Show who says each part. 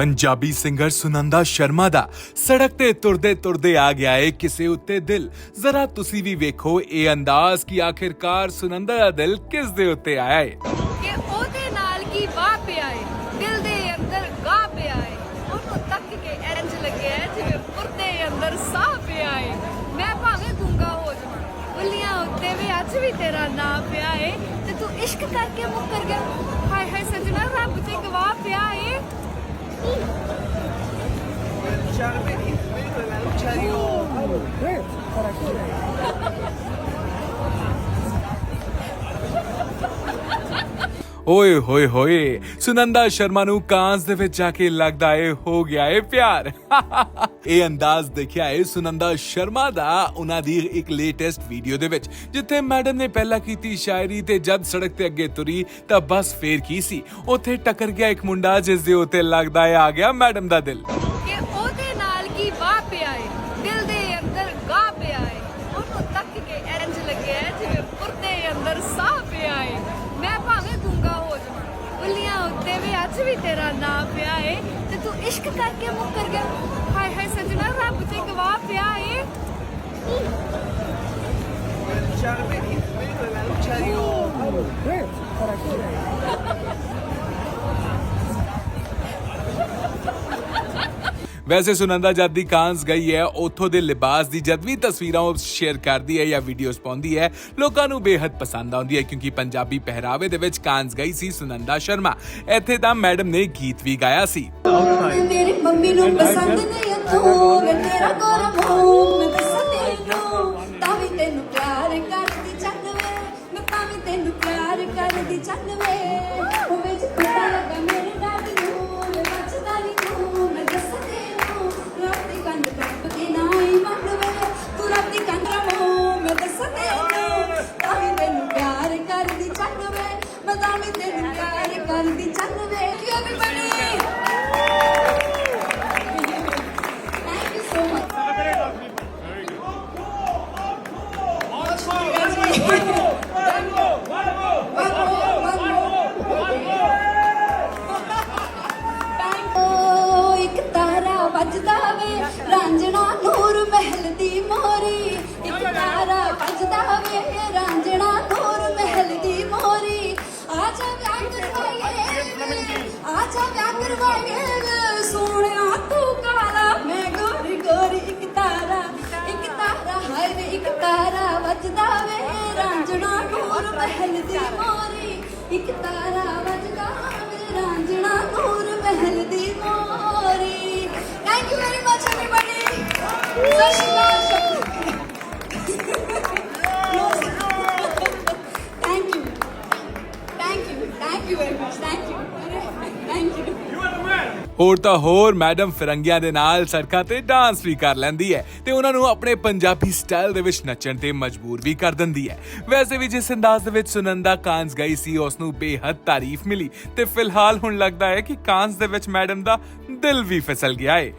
Speaker 1: Punjabi singer Sunanda Sharma ਦਾ ਸੜਕ ਤੇ ਤੁਰਦੇ ਤੁਰਦੇ ਆ ਗਿਆ ਏ ਕਿਸੇ ਉੱਤੇ ਦਿਲ। ਜ਼ਰਾ ਤੁਸੀਂ ਵੀ ਵੇਖੋ ਇਹ ਅੰਦਾਜ਼ ਕਿ ਆਖਿਰਕਾਰ ਸੁਨੰਦਾ ਦਾ ਦਿਲ ਕਿਸ ਦੇ ਉੱਤੇ ਆਇਆ ਏ?
Speaker 2: ਕਿ ਉਹਦੇ ਨਾਲ ਕੀ ਵਾਹ ਪਿਆ ਏ? ਦਿਲ ਦੇ ਅੰਦਰ ਗਾਹ ਪਿਆ ਏ। ਉਹਨੂੰ ਤੱਕ ਕੇ ਇੰਜ ਲੱਗਿਆ ਜਿਵੇਂ ਪੁਰਦੇ ਅੰਦਰ ਸਾਹ ਪਿਆ ਏ। ਮੈਂ ਭਾਵੇਂ ਗੁੰਗਾ ਹੋ ਜਾਵਾਂ ਬੁੱਲੀਆਂ ਉੱਤੇ ਵੀ ਅੱਜ ਵੀ ਤੇਰਾ ਨਾਂ ਪਿਆ ਏ। ਤੇ ਤੂੰ ਇਸ਼ਕ ਕਰਕੇ ਮੁੱਕਰ ਗਿਆ। ਹਾਏ ਹਾਏ ਸਜਣਾ, ਰੱਬ ਤੇ ਗਵਾਹ ਪਿਆ ਏ। Ya me de la ducha, digo. Oh, ¿Para qué?
Speaker 1: ਓਏ ਹੋਏ ਹੋਏ, ਸੁਨੰਦਾ ਸ਼ਰਮਾ ਨੂੰ ਕਾਂਸ ਦੇ ਵਿੱਚ ਜਾ ਕੇ ਲੱਗਦਾ ਏ, ਹੋ ਗਿਆ ਏ ਪਿਆਰ। ਇਹ ਅੰਦਾਜ਼ ਦੇਖਿਆ ਏ ਸੁਨੰਦਾ ਸ਼ਰਮਾ ਦਾ ਉਹਨਾਂ ਦੀ ਇੱਕ ਲੇਟੈਸਟ ਵੀਡੀਓ ਦੇ ਵਿੱਚ, ਜਿੱਥੇ ਮੈਡਮ ਨੇ ਪਹਿਲਾਂ ਕੀਤੀ ਸ਼ਾਇਰੀ ਤੇ ਜਦ ਸੜਕ ਤੇ ਅੱਗੇ ਤੁਰੀ, ਤਾਂ ਬਸ ਫੇਰ ਕੀ ਸੀ? ਉੱਥੇ ਟੱਕਰ ਗਿਆ ਇੱਕ ਮੁੰਡਾ ਜਿਸ ਦੇ ਉੱਤੇ ਲੱਗਦਾ ਏ, ਆ ਗਿਆ ਮੈਡਮ ਦਾ ਦਿਲ।
Speaker 2: ਵੀ ਅੱਜ ਵੀ ਤੇਰਾ ਨਾਂ ਪਿਆ ਏ ਤੇ ਤੂੰ ਇਸ਼ਕ ਕਰਕੇ ਮੁੱਕਰ ਗਿਆ। ਹਾਏ ਹਾਏ ਸਜਣਾ ਰੱਬ ਤੇ ਗਵਾਹ ਪਿਆ ਏ।
Speaker 1: ਵੈਸੇ ਸੁਨੰਦਾ ਜਦ ਦੀ ਕਾਂਸ ਗਈ ਹੈ, ਉੱਥੋਂ ਦੇ ਲਿਬਾਸ ਦੀ ਜਦ ਵੀ ਤਸਵੀਰਾਂ ਉਹ ਸ਼ੇਅਰ ਕਰਦੀ ਹੈ ਜਾਂ ਵੀਡੀਓਜ਼ ਪਾਉਂਦੀ ਹੈ, ਲੋਕਾਂ ਨੂੰ ਬੇਹੱਦ ਪਸੰਦ ਆਉਂਦੀ ਹੈ ਕਿਉਂਕਿ ਪੰਜਾਬੀ ਪਹਿਰਾਵੇ ਦੇ ਵਿੱਚ ਕਾਂਸ ਗਈ ਸੀ ਸੁਨੰਦਾ ਸ਼ਰਮਾ। ਇੱਥੇ ਤਾਂ ਮੈਡਮ ਨੇ ਗੀਤ ਵੀ ਗਾਇਆ ਸੀ।
Speaker 3: ਮੇਰੀ ਮੰਮੀ ਨੂੰ ਪਸੰਦ ਨਹੀਂ ਤੂੰ ਵੇ ਤੇਰਾ ਗੋਰਾ ਮੂੰਹ ਮੈਂ ਦੱਸਾਂ ਤੈਨੂੰ, ਤਾਂ ਵੀ ਤੈਨੂੰ ਪਿਆਰ ਕਰਦੀ ਚੱਲ ਵੇ, ਮੈਂ ਤਾਂ ਵੀ ਤੈਨੂੰ ਪਿਆਰ ਕਰਦੀ ਚੱਲ ਵੇ ਪਿਆਰ ਕਰਦੀ ਚੱਲ ਵੇ ਕੀ everybody Thank you so much. ਓ ਇੱਕ ਤਾਰਾ ਵੱਜਦਾ ਵੇ, ਰਾਂਝਣਾ ਨੂਰ ਮਹਿਲ ਦੀ ਮੋਰੀ ਇੱਕ ਤਾਰਾ ਵੱਜਦਾ ਵੇ, ਰਾਂਝਣਾ ਵੱਜਦਾ ਵੇ। ਰਾਂਝਣਾ ਨੂਰ ਮਹਿਲ ਦੀ ਮੋਰੀ। ਇੱਕ ਤਾਰਾ ਵੱਜਦਾ ਵੇ, ਰਾਂਝਣਾ ਨੂਰ ਮਹਿਲ ਦੀ ਮੋਰੀ। Thank you very much everybody ਸਤਿ ਸ਼੍ਰੀ
Speaker 1: ਹੋਰ ਤਾਂ ਹੋਰ ਮੈਡਮ ਫਿਰੰਗੀਆਂ ਦੇ ਨਾਲ ਸੜਕਾਂ ਤੇ ਡਾਂਸ ਵੀ ਕਰ ਲੈਂਦੀ ਹੈ ਤੇ ਉਹਨਾਂ ਨੂੰ ਆਪਣੇ ਪੰਜਾਬੀ ਸਟਾਈਲ ਦੇ ਵਿੱਚ ਨੱਚਣ ਤੇ ਮਜਬੂਰ ਵੀ ਕਰ ਦਿੰਦੀ ਹੈ। ਵੈਸੇ ਵੀ ਜਿਸ ਅੰਦਾਜ਼ ਦੇ ਵਿੱਚ ਸੁਨੰਦਾ ਕਾਂਸ ਗਈ ਸੀ ਉਸ ਨੂੰ ਬੇਹੱਦ ਤਾਰੀਫ ਮਿਲੀ ਤੇ ਫਿਲਹਾਲ ਹੁਣ ਲੱਗਦਾ ਹੈ ਕਿ ਕਾਂਸ ਦੇ ਵਿੱਚ ਮੈਡਮ ਦਾ ਦਿਲ ਵੀ ਫਿਸਲ ਗਿਆ ਹੈ